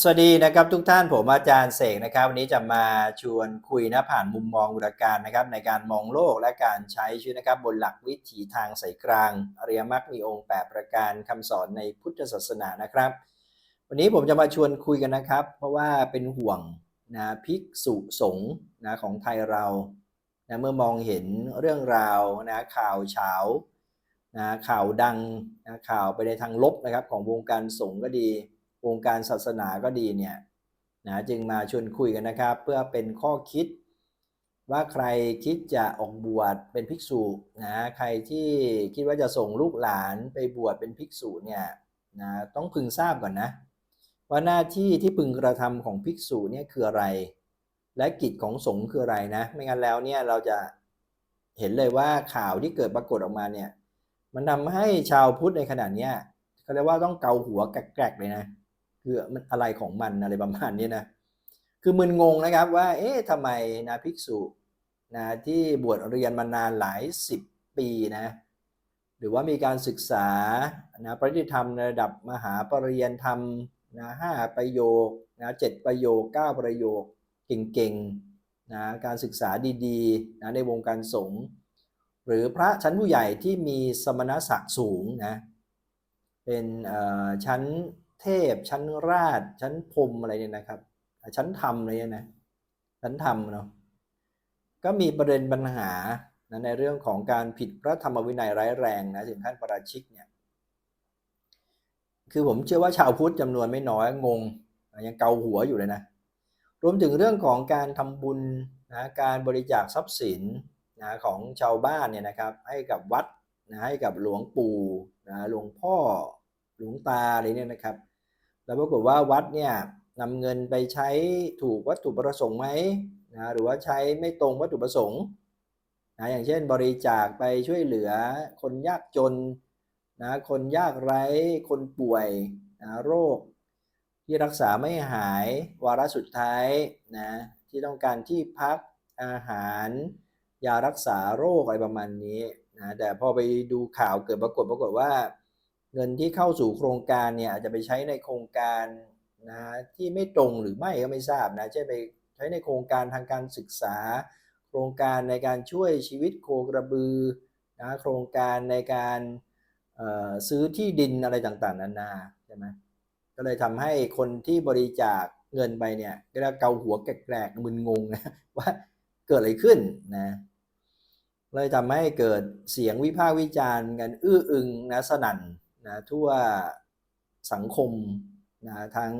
สวัสดีนะครับทุกท่านผมอาจารย์เสกนะครับ วันนี้จะมาชวนคุยนะผ่านมุมมองอุดการนะครับ ในการมองโลกและการใช้ชีวิตนะครับ บนหลักวิถีทางสายกลางอริยมรรคมีองค์ 8 ประการคำสอนในพุทธศาสนานะครับ วันนี้ผมจะมาชวนคุยกันนะครับ เพราะว่าเป็นห่วงนะภิกษุสงฆ์นะของไทยเรานะเมื่อมองเห็นเรื่องราวนะข่าวเฉานะข่าวดังนะข่าวไปในทางลบนะครับของวงการสงฆ์ก็ดี วงการศาสนาก็ดีเนี่ยนะจึงมาชวนคุยกันนะครับ เพื่อเป็นข้อคิด ว่าใครคิดจะออกบวชเป็นภิกษุนะใครที่คิดว่าจะส่งลูกหลานไปบวชเป็นภิกษุเนี่ยนะต้องพึงทราบก่อนนะ ว่าหน้าที่ที่พึงกระทำของภิกษุเนี่ยคืออะไร และกิจของสงฆ์คืออะไรนะ ไม่งั้นแล้วเนี่ยเราจะเห็นเลยว่าข่าวที่เกิดปรากฏออกมาเนี่ยมันทำให้ชาวพุทธในขณะเนี้ยเขาเรียกว่าต้องเกาหัวแกรกๆเลยนะ คือมันอะไรของมันอะไรประมาณนี้นะ คือมึนงงนะครับว่า เอ๊ะทำไมนะภิกษุนะที่บวชเรียนมานานหลายสิบปีนะ หรือว่ามีการศึกษานะปริยธรรมในระดับมหาปริญญาธรรมนะห้าประโยคนะเจ็ดประโยคเก้าประโยคเก่งๆนะการศึกษาดีๆนะในวงการสงฆ์หรือพระชั้นผู้ใหญ่ที่มีสมณศักดิ์สูงนะเป็นชั้น เทพ ชั้นราช ชั้นพรมอะไรเนี่ยนะครับ ชั้นธรรมอะไรเนี่ยนะชั้นธรรมเนาะก็มีประเด็นปัญหานะในเรื่องของการผิดพระธรรมวินัยร้ายแรงนะถึงขั้นประราชิกเนี่ยคือผมเชื่อว่าชาวพุทธจำนวนไม่น้อยงงยังเกาหัวอยู่เลยนะรวมถึงเรื่องของการทำบุญนะการบริจาคทรัพย์สินนะของชาวบ้านเนี่ยนะครับให้กับวัดนะให้กับหลวงปู่นะหลวงพ่อหลวงตาอะไรเนี่ยนะครับ แล้วปรากฏว่าวัดเนี่ยนำเงินไปใช้ถูกวัตถุประสงค์ไหมนะหรือว่าใช้ไม่ตรงวัตถุประสงค์นะอย่างเช่นบริจาคไปช่วยเหลือ คนยากจนนะคนยากไร้คนป่วยนะโรค ที่รักษาไม่หายวาระสุดท้ายนะที่ต้องการที่พักอาหารยารักษาโรคอะไรประมาณนี้นะแต่พอไปดูข่าวเกิดปรากฏปรากฏว่า เงินที่เข้าสู่โครงการเนี่ยอาจจะไปใช้ในโครงการนะที่ไม่ตรงหรือไม่ก็ไม่ทราบนะเช่นไปใช้ในโครงการทางการศึกษา โครงการในการช่วยชีวิตโคกระบือนะโครงการในการซื้อที่ดินอะไรต่างๆ นานาใช่ไหมก็เลยทำให้คนที่บริจาคเงินไปเนี่ยก็จะเกาหัวแกรกๆมึนงงนะว่าเกิดอะไรขึ้นนะเลยทำให้เกิดเสียงวิพากษ์วิจารณ์กันอื้ออึงนะสนั่น นะทั่วสังคมนะทั้ง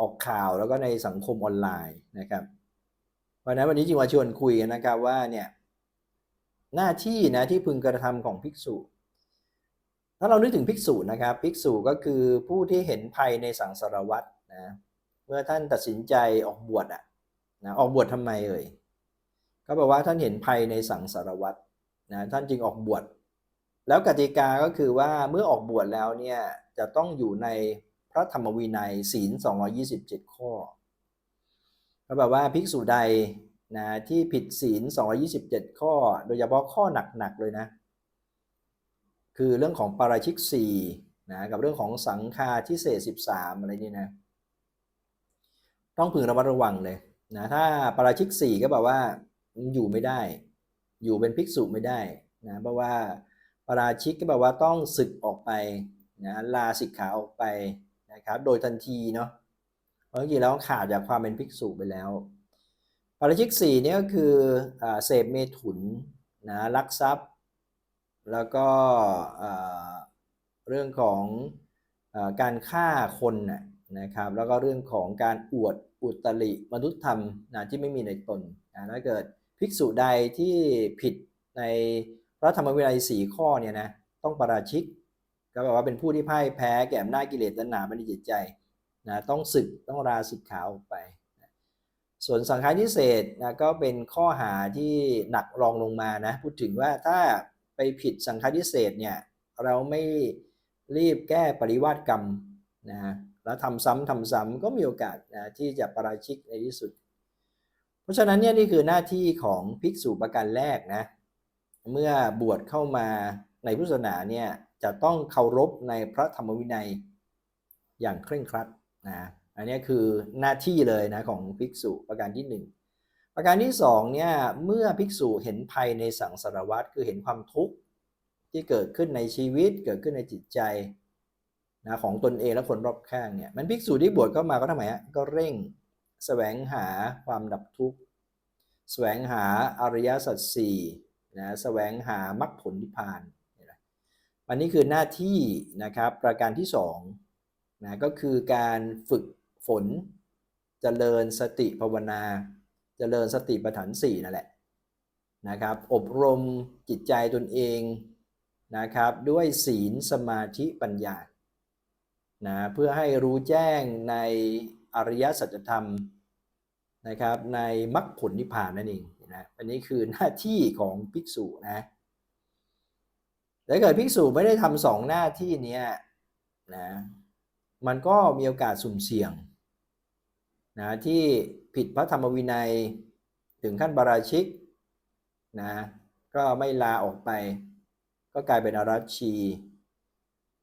ออกข่าวแล้วก็ในสังคมออนไลน์นะครับเพราะนั้นวันนี้จึงมาชวนคุยนะครับว่าเนี่ยหน้าที่นะที่พึงกระทำของภิกษุ ถ้าเรานึกถึงภิกษุนะครับภิกษุก็คือผู้ที่เห็นภัยในสังสารวัฏนะเมื่อท่านตัดสินใจออกบวชอะนะออกบวชทำไมเอ่ยก็แปลว่าท่านเห็นภัยในสังสารวัฏนะท่านจึงออกบวช แล้วกติกาก็คือว่าเมื่อออกบวชแล้วเนี่ยจะต้องอยู่ในพระธรรมวินัยศีล 227 ข้อก็แบบว่าภิกษุใดนะที่ผิดศีล 227 ข้อ โดยเฉพาะข้อหนักๆเลยนะ คือเรื่องของปาราชิก4นะกับเรื่องของสังฆาทิเศษ13 อะไรนี่นะ ต้องพึงระมัดระวังเลยนะถ้าปาราชิก4ก็แบบว่าอยู่ไม่ได้ อยู่เป็นภิกษุไม่ได้นะเพราะว่า ปราชิกก็แปลว่าต้องศึกออกไปนะลาสิกขาออกไปนะครับโดยทันทีเนาะเพราะจริงแล้วขาดจากความเป็นภิกษุไปแล้วปราชิกสี่นี่ก็คือเสพเมถุนนะลักทรัพย์ แล้วก็เรื่องของอการฆ่าคนนะครับ แล้วก็เรื่องของการอวดอุตริมนุษยธรรมนะที่ไม่มีในตนนะถ้าเกิดภิกษุใดที่ผิดใน พระธรรมวินัยสี่ข้อเนี่ยนะต้องประราชิก ก็แปลว่าเป็นผู้ที่พ่ายแพ้แก่อำนาจกิเลสตัณหาในจิตใจนะต้องศึกต้องราสิกขาออกไปนะส่วนสังฆาทิเศษนะก็เป็นข้อหาที่หนักรองลงมานะพูดถึงว่าถ้าไปผิดสังฆาทิเศษเนี่ยเราไม่รีบแก้ปริวาสกรรมนะแล้วทำซ้ำทำซ้ำก็มีโอกาสนะที่จะปราชิกในที่สุด เพราะฉะนั้นเนี่ยนี่คือหน้าที่ของภิกษุประการแรกนะ เมื่อบวชเข้ามาในพุทธศาสนาเนี่ยจะต้องเคารพในพระธรรมวินัยอย่างเคร่งครัดนะอันนี้คือหน้าที่เลยนะของภิกษุประการที่หนึ่งประการที่สองเนี่ยเมื่อภิกษุเห็นภัยในสังสารวัฏคือเห็นความทุกข์ที่เกิดขึ้นในชีวิตเกิดขึ้นในจิตใจนะของตนเองและคนรอบข้างเนี่ยมันภิกษุที่บวชเข้ามาก็ทำไมฮะก็เร่งแสวงหาความดับทุกข์แสวงหาอริยสัจสี่ นะแสวงหามรรคผลนิพพานนี่ยอันนี้คือหน้าที่นะครับประการที่สองนะก็คือการฝึกฝนเจริญสติภาวนาเจริญสติปัฏฐานสี่นั่นแหละนะครับอบรมจิตใจตนเองนะครับด้วยศีลสมาธิปัญญานะเพื่อให้รู้แจ้งในอริยสัจธรรมนะครับในมรรคผลนิพพานนั่นเอง นะอันนี้คือหน้าที่ของภิกษุนะแต่ถ้าเกิดภิกษุไม่ได้ทำสองหน้าที่นี้นะมันก็มีโอกาสสุ่มเสี่ยงนะที่ผิดพระธรรมวินัยถึงขั้นบาราชิกนะก็ไม่ลาออกไป ก็กลายเป็นอารัชชี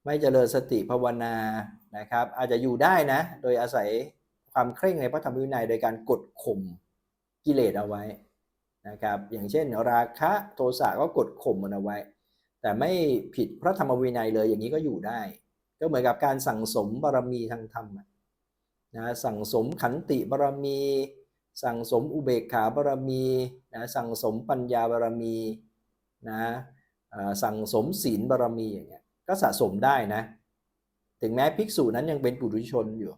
ไม่เจริญสติภาวนานะครับ อาจจะอยู่ได้นะ โดยอาศัยความเคร่งในพระธรรมวินัยโดยการกดข่มกิเลสเอาไว้ นะครับอย่างเช่น ราคะโทสะก็กดข่มมันเอาไว้ แต่ไม่ผิดพระธรรมวินัยเลยอย่างนี้ก็อยู่ได้ ก็เหมือนกับการสั่งสมบารมีทางธรรมนะสั่งสมขันติบารมี สั่งสมอุเบกขาบารมีนะสั่งสมปัญญาบารมีนะสั่งสมศีลบารมีอย่างเงี้ยก็สะสมได้นะ ถึงแม้ภิกษุนั้นยังเป็นปุถุชนอยู่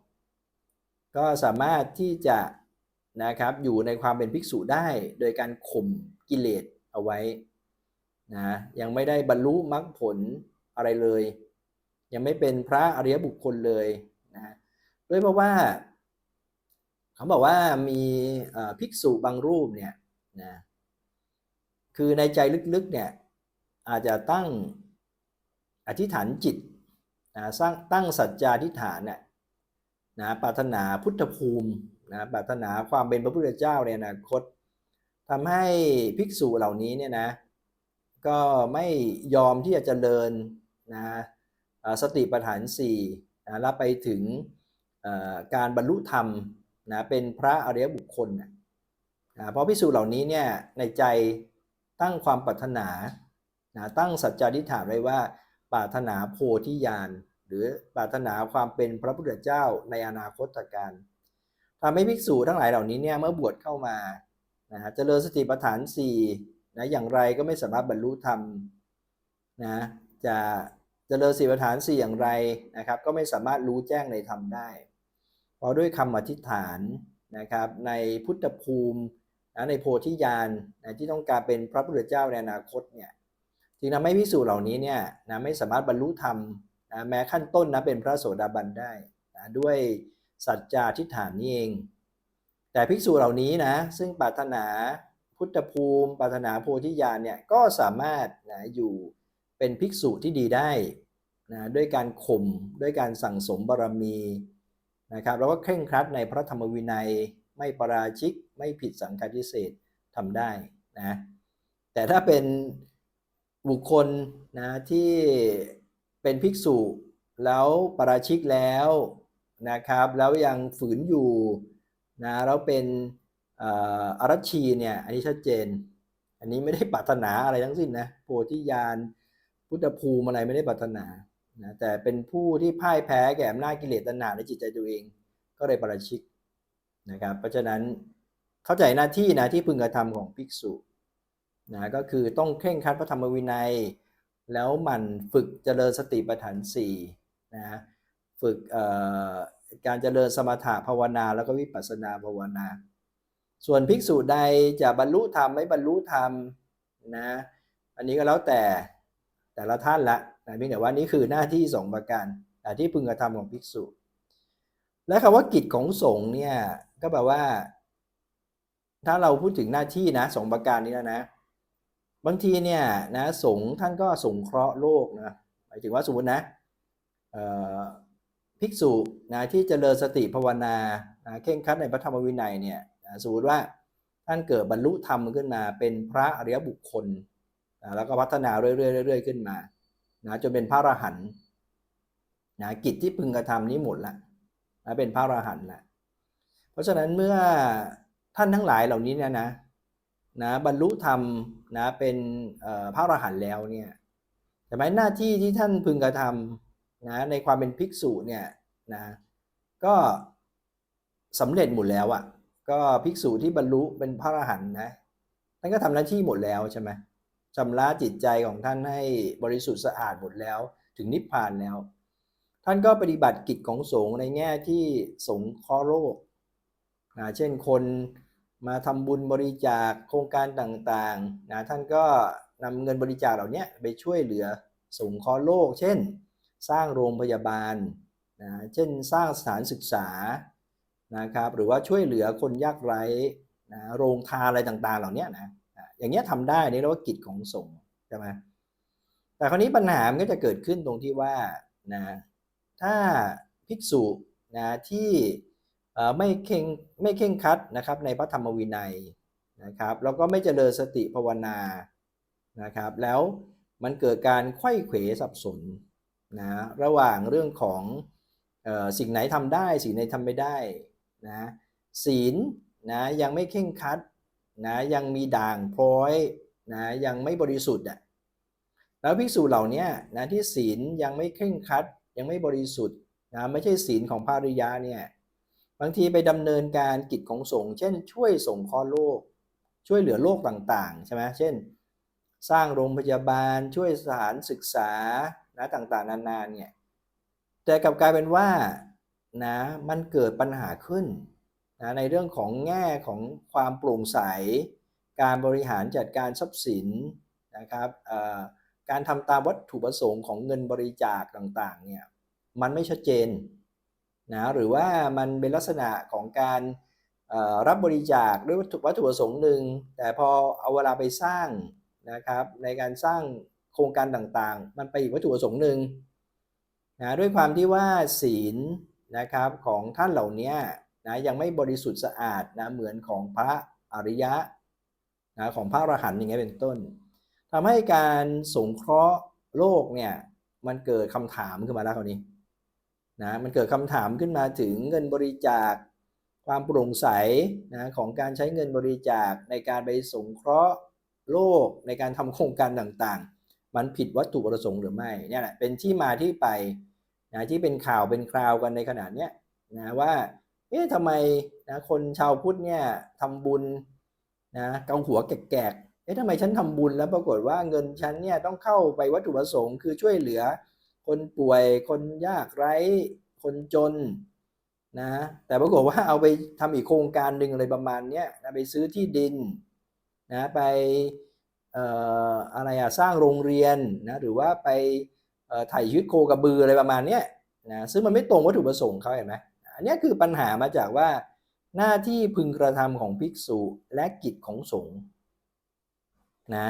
ก็สามารถที่จะ นะครับอยู่ในความเป็นภิกษุได้ โดยการข่มกิเลสเอาไว้นะยังไม่ได้บรรลุมรรคผลอะไรเลย ยังไม่เป็นพระอริยบุคคลเลยนะด้วยเพราะว่า เขาบอกว่ามีภิกษุบางรูปเนี่ยนะคือในใจลึกๆเนี่ยอาจจะตั้งอธิษฐานจิตนะสร้างตั้งสัจจาธิษฐานน่ะนะปรารถนาพุทธภูมิ นะปรารถนาความเป็นพระพุทธเจ้าในอนาคตทำให้ภิกษุเหล่านี้เนี่ยนะก็ไม่ยอมที่จะเจริญนะสติปัฏฐานสี่นะแล้วไปถึงการบรรลุธรรมนะเป็นพระอริยบุคคลนะเพราะภิกษุเหล่านี้เนี่ยในใจตั้งความปรารถนานะตั้งสัจจาธิษฐานไว้ว่าปรารถนาโพธิญาณหรือปรารถนาความเป็นพระพุทธเจ้าในอนาคตการ ทำให้ภิกษุทั้งหลายเหล่านี้เนี่ยเมื่อบวชเข้ามานะฮะเจริญสติปัฏฐานสี่นะอย่างไรก็ไม่สามารถบรรลุธรรมนะจะเจริญสติปัฏฐานสี่อย่างไรนะครับก็ไม่สามารถรู้แจ้งในธรรมได้เพราะด้วยคำอธิษฐานนะครับในพุทธภูมินะในโพธิญาณนะที่ต้องการเป็นพระพุทธเจ้าในอนาคตเนี่ยจึงทำให้พิสูจน์เหล่านี้เนี่ยนะไม่สามารถบรรลุธรรมนะแม้ขั้นต้นนะเป็นพระโสดาบันได้นะด้วย สัจจาธิษฐานนี้เอง แต่ภิกษุเหล่านี้นะ ซึ่งปรารถนาพุทธภูมิ ปรารถนาโพธิญาณเนี่ยก็สามารถนะอยู่เป็นภิกษุที่ดีได้นะด้วยการข่มด้วยการสั่งสมบารมีนะครับแล้วก็เคร่งครัดในพระธรรมวินัยไม่ปราชิกไม่ผิดสังฆาทิเศษทำได้นะแต่ถ้าเป็นบุคคลนะที่เป็นภิกษุแล้วปราชิกแล้ว นะครับ แล้วยังฝืนอยู่นะแล้วเป็นอารัชีเนี่ยอันนี้ชัดเจน อันนี้ไม่ได้ปรารถนาอะไรทั้งสิ้นนะโพธิญาณพุทธภูมิอะไรไม่ได้ปรารถนานะแต่เป็นผู้ที่พ่ายแพ้แก่อำนาจกิเลสตัณหาในจิตใจตัวเอง ก็เลยปราชิกนะครับเพราะฉะนั้นเข้าใจหน้าที่นะที่พึงกระทำของภิกษุนะก็คือต้องเคร่งครัดพระธรรมวินัย แล้วหมันฝึกเจริญสติปัฏฐานสี่นะ ฝึกการเจริญสมถะภาวนาแล้วก็วิปัสสนาภาวนา ส่วนภิกษุใดจะบรรลุธรรมไม่บรรลุธรรมนะอันนี้ก็แล้วแต่แต่ละท่านละนะเพียงแต่ว่านี่คือหน้าที่สองประการที่พึงกระทำของภิกษุ และคำว่ากิจของสงฆ์เนี่ยก็แปลว่า ถ้าเราพูดถึงหน้าที่นะสองประการนี้แล้วนะบางทีเนี่ยนะสงฆ์ท่านก็สงเคราะห์โลกนะหมายถึงว่าสมมตินะ ภิกษุนะที่เจริญสติภาวนานะเข่งคัดในพระธรรมวินัยเนี่ยนะสมมติว่าท่านเกิดบรรลุธรรมขึ้นมา เป็นพระอริยบุคคลนะแล้วก็พัฒนาเรื่อยๆๆขึ้นมานะจนเป็นพระอรหันต์นะกิจที่พึงกระทำนี้หมดละนะเป็นพระอรหันต์ละเพราะฉะนั้นเมื่อท่านทั้งหลายเหล่านี้เนี่ยนะนะบรรลุธรรมนะเป็นพระอรหันต์แล้วเนี่ยแต่ไหมหน้าที่ที่ท่านพึงกระทำ นะในความเป็นภิกษุเนี่ยนะก็สำเร็จหมดแล้วอะ่ะก็ภิกษุที่บรรลุเป็นพระอรหันต์นะท่านก็ทำหน้าที่หมดแล้วใช่ไหมชำระจิตใจของท่านให้บริสุทธิ์สะอาดหมดแล้ว ถึงนิพพานแล้ว ท่านก็ปฏิบัติกิจของสงฆ์ในแง่ที่สงเคราะห์โลกนะเช่นคนมาทำบุญบริจาคโครงการต่างๆนะท่านก็นำเงินบริจาคเหล่านี้ไปช่วยเหลือสงเคราะห์โลก เช่น สร้างโรงพยาบาลนะเช่นสร้างสถานศึกษานะครับหรือว่าช่วยเหลือคนยากไร้นะโรงทานอะไรต่างๆ เหล่านี้นะอย่างเงี้ยทำได้นี่เรียกว่ากิจของสงฆ์ใช่ไหมแต่คราวนี้ปัญหามันก็จะเกิดขึ้นตรงที่ว่านะถ้าภิกษุนะที่ไม่เข่งไม่เข่งคัดนะครับในพระธรรมวินัยนะครับแล้วก็ไม่เจริญสติภาวนานะครับแล้วมันเกิดการไข้เขวสับสน นะระหว่างเรื่องของออสิ่งไหนทำได้ สิ่งไหนทำไม่ได้นะศีลนะยังไม่เข่งคัดนะยังมีด่างพร้อยนะยังไม่บริสุทธิ์อะแล้วภิกษุเหล่านี้นะที่ศีลยังไม่เคร่งคัด ยังไม่บริสุทธิ์นะไม่ใช่ศีลของภาริยะเนี่ยบางทีไปดำเนินการกิจของสงฆ์เช่น ช่วยส่งเคราะห์โลก ช่วยเหลือโลกต่างๆใช่ไหมเช่น สร้างโรงพยาบาลช่วยสถานศึกษา นะต่างๆ นานาเนี่ยแต่กลับกลายเป็นว่านะมันเกิดปัญหาขึ้นนะในเรื่องของแง่ของความโปร่งใส การบริหารจัดการทรัพย์สินนะครับการทำตามวัตถุประสงค์ของเงินบริจาคต่างๆเนี่ยมันไม่ชัดเจนนะหรือว่ามันเป็นลักษณะของการรับบริจาคด้วยวัตถุประสงค์หนึ่งแต่พอเอาเวลาไปสร้างนะครับในการสร้าง โครงการต่างๆ มันไปอีกวัตถุประสงค์หนึ่งนะด้วยความที่ว่าศีลนะครับของท่านเหล่านี้นะยังไม่บริสุทธิ์สะอาดนะเหมือนของพระอริยะนะของพระอรหันต์อย่างเงี้ยเป็นต้นทำให้การสงเคราะห์โลกเนี่ยมันเกิดคำถามขึ้นมาแล้วคราวนี้นะมันเกิดคำถามขึ้นมาถึงเงินบริจาคความโปร่งใสนะของการใช้เงินบริจาคในการไปสงเคราะห์โลกในการทำโครงการต่างๆ มันผิดวัตถุประสงค์หรือไม่เนี่ยแหละเป็นที่มาที่ไปนะที่เป็นข่าวเป็นคราวกันในขณะเนี้ยนะว่าเอ๊ะทำไมนะคนชาวพุทธเนี่ยทำบุญนะเกาหัวแกกๆเอ๊ะทำไมฉันทำบุญแล้วปรากฏว่าเงินฉันเนี่ยต้องเข้าไปวัตถุประสงค์คือช่วยเหลือ คนป่วยคนยากไร้ คนจนนะแต่ปรากฏว่าเอาไปทำอีกโครงการหนึ่งอะไรประมาณเนี้ยนะไปซื้อที่ดินนะไป อะไรอะสร้างโรงเรียนนะหรือว่าไปถ่ายชีวิตโคกระบืออะไรประมาณนี้นะซึ่งมันไม่ตรงวัตถุประสงค์เขาเห็นไหมอันนี้คือปัญหามาจากว่าหน้าที่พึงกระทำของภิกษุและกิจของสงฆ์นะ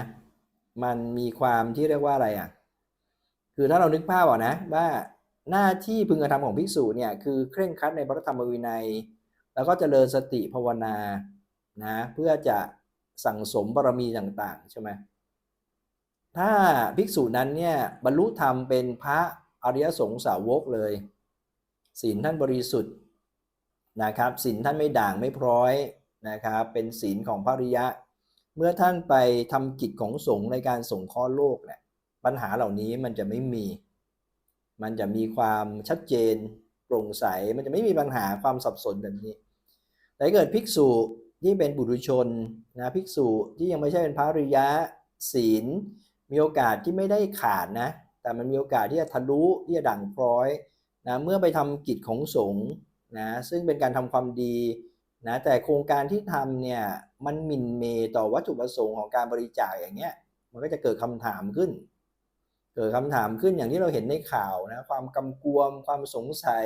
มันมีความที่เรียกว่าอะไรอะคือถ้าเรานึกภาพออกนะว่าหน้าที่พึงกระทำของภิกษุเนี่ยคือเคร่งครัดในพระธรรมวินัย แล้วก็เจริญสติภาวนานะเพื่อจะ สั่งสมบารมีต่างๆใช่ไหมถ้าภิกษุนั้นเนี่ยบรรลุธรรมเป็นพระอริยสงฆ์สาวกเลยศีลท่านบริสุทธิ์นะครับศีลท่านไม่ด่างไม่พร้อยนะครับเป็นศีลของพระริยะ เมื่อท่านไปทำกิจของสงฆ์ในการส่งข้อโลกเนี่ยปัญหาเหล่านี้มันจะไม่มี มันจะมีความชัดเจนโปร่งใส มันจะไม่มีปัญหาความสับสนแบบนี้แต่เกิดภิกษุ ที่เป็นบุรุชนนะภิกษุที่ยังไม่ใช่เป็นพระริยะศีล มีโอกาสที่ไม่ได้ขาดนะแต่มันมีโอกาสที่จะทะลุที่จะด่างพร้อยนะเมื่อไปทำกิจของสงฆ์นะซึ่งเป็นการทำความดีนะแต่โครงการที่ทำเนี่ยมันมินเมต่อวัตถุประสงค์ของการบริจาคอย่างเงี้ยมันก็จะเกิดคำถามขึ้น เกิดคำถามขึ้นอย่างที่เราเห็นในข่าวนะความกำกวมความสงสัย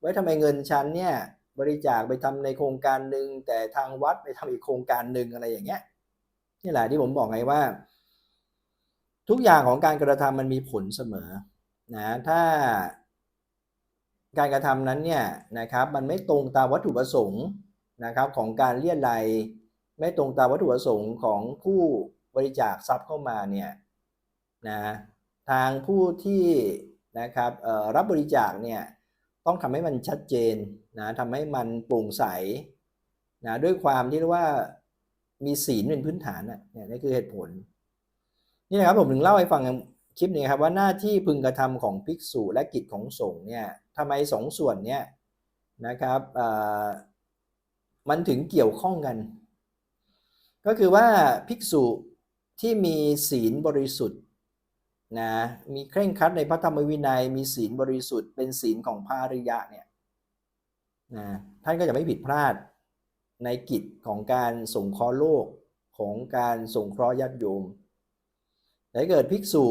ไว้ทำไมเงินฉันเนี่ย บริจาคไปทำในโครงการหนึ่งแต่ทางวัดไปทำอีกโครงการหนึ่งอะไรอย่างเงี้ยนี่แหละที่ผมบอกไงว่า ทุกอย่างของการกระทำมันมีผลเสมอนะถ้าการกระทำนั้นเนี่ยนะครับมันไม่ตรงตามวัตถุประสงค์นะครับของการเรียรายไม่ตรงตามวัตถุประสงค์ของผู้บริจาคทรัพย์เข้ามาเนี่ยนะทางผู้ที่นะครับรับบริจาคเนี่ย ต้องทำให้มันชัดเจนนะทำให้มันโปร่งใสนะด้วยความที่เรียกว่ามีศีลเป็นพื้นฐานน่ะเนี่ยนี่คือเหตุผล นี่นะครับผมถึงเล่าให้ฟังคลิปนี้ครับว่าหน้าที่พึงกระทำของภิกษุและกิจของสงฆ์เนี่ยทำไมสองส่วนเนี่ยนะครับมันถึงเกี่ยวข้องกัน ก็คือว่าภิกษุที่มีศีลบริสุทธิ์ นะมีเคร่งครัดในพระธรรมวินัย มีศีลบริสุทธิ์เป็นศีลของพระอริยะเนี่ยนะท่านก็จะไม่ผิดพลาดในกิจของการส่งเคราะห์โลกของการส่งเคราะห์ญาติโยมแต่ถ้าเกิดภิกษุ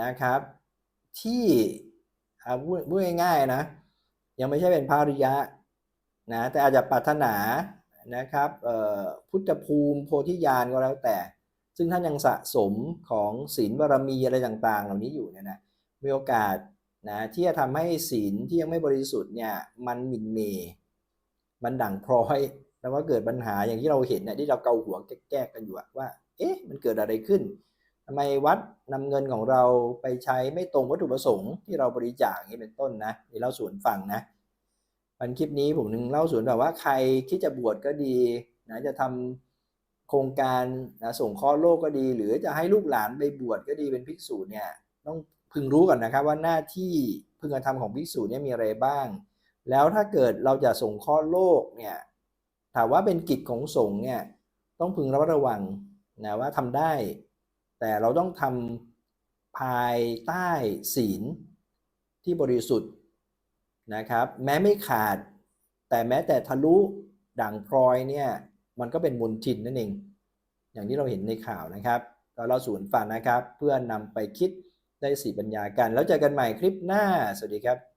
นะครับ ที่อ่าพูดง่ายๆนะยังไม่ใช่เป็นพระอริยะนะแต่อาจจะปรารถนานะครับพุทธภูมิโพธิญาณก็แล้วแต่ ซึ่งท่านยังสะสมของศีลบารมีอะไรต่างๆ เหล่านี้อยู่เนี่ยนะมีโอกาสนะที่จะทำให้ศีลที่ยังไม่บริสุทธิ์เนี่ยมันมินเม มันด่างพร้อยแล้วก็เกิดปัญหาอย่างที่เราเห็นเนี่ยที่เราเกาหัวแก้ๆกันอยู่ว่า เอ๊ะมันเกิดอะไรขึ้นทำไมวัดนำเงินของเราไปใช้ไม่ตรงวัตถุประสงค์ที่เราบริจาคนี้เป็นต้นนะนี่เล่าสวนฟังนะวันคลิปนี้ผมนึงเล่าสวนแบบว่าใครคิดจะบวชก็ดีนะจะทำ โครงการนะส่งเคราะห์โลกก็ดี หรือจะให้ลูกหลานไปบวชก็ดีเป็นภิกษุเนี่ยต้องพึงรู้ก่อนนะครับว่าหน้าที่พึงกระทำของภิกษุเนี่ยมีอะไรบ้าง แล้วถ้าเกิดเราจะส่งเคราะห์โลกเนี่ยถามว่าเป็นกิจของสงฆ์เนี่ยต้องพึงระมัดระวังนะว่าทำได้ แต่เราต้องทำภายใต้ศีลที่บริสุทธิ์นะครับ แม้ไม่ขาด แต่แม้แต่ทะลุด่างพลอยเนี่ย มันก็เป็นมลทินนั่นเอง อย่างที่เราเห็นในข่าวนะครับก็เราสูญฟันนะครับ เพื่อนำไปคิดได้สีปัญญากัน แล้วเจอกันใหม่คลิปหน้า สวัสดีครับ